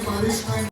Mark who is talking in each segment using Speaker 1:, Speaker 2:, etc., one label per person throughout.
Speaker 1: everybody's screaming.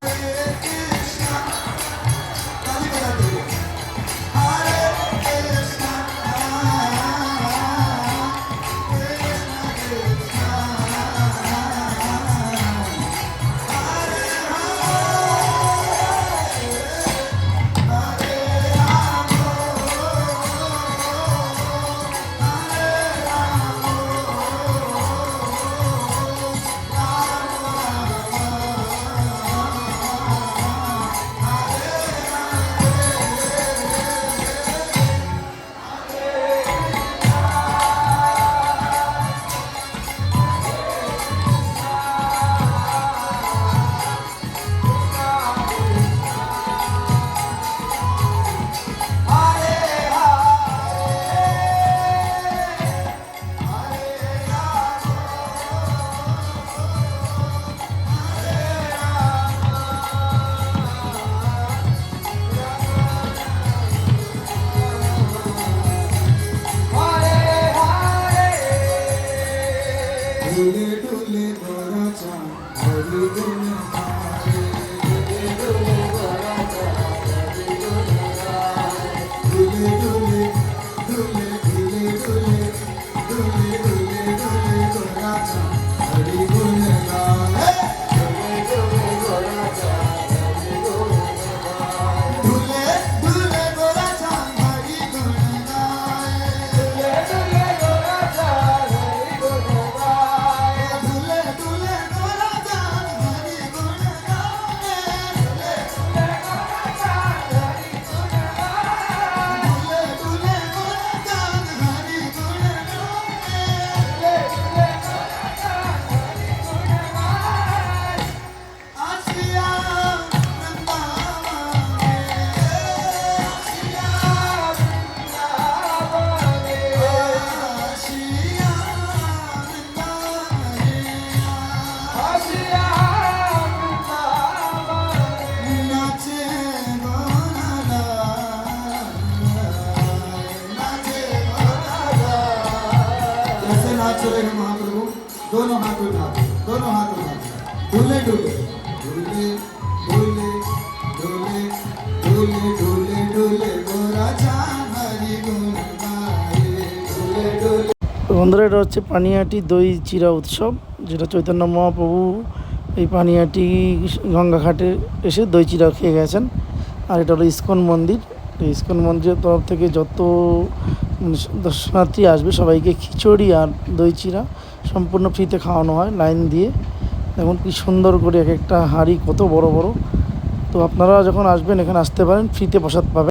Speaker 1: डुले डुले घराचा हरी डुले डुले डुले चलेगा महाप्रभु दोनों हाथ उठा दोनों हाथ उठा डोले डोले डोले डोले डोले डोले डोले डोले गोरा चांद हरी गुण गाए डोले डोले
Speaker 2: তো বন্ধুরা এটা হচ্ছে পানিহাটি দই চিরা উৎসব যেটা চৈতন্য মহাপ্রভু এই পানিহাটি গঙ্গাঘাটে এসে দই চিরা খেয়ে গেছেন আর এটা হলো ইস্কন মন্দির তো ইস্কন মন্দিরের তরফ থেকে যত উম, দর্শনার্থী আসবে, সবাইকে খিচুড়ি আর দই চিরা সম্পূর্ণ ফ্রিতে খাওয়ানো হয়, লাইন দিয়ে। দেখুন কি সুন্দর করে এক একটা হাঁড়ি কত বড় বড়। তো আপনারা যখন আসবেন, এখানে আসতে পারেন, ফ্রিতে প্রসাদ পাবেন।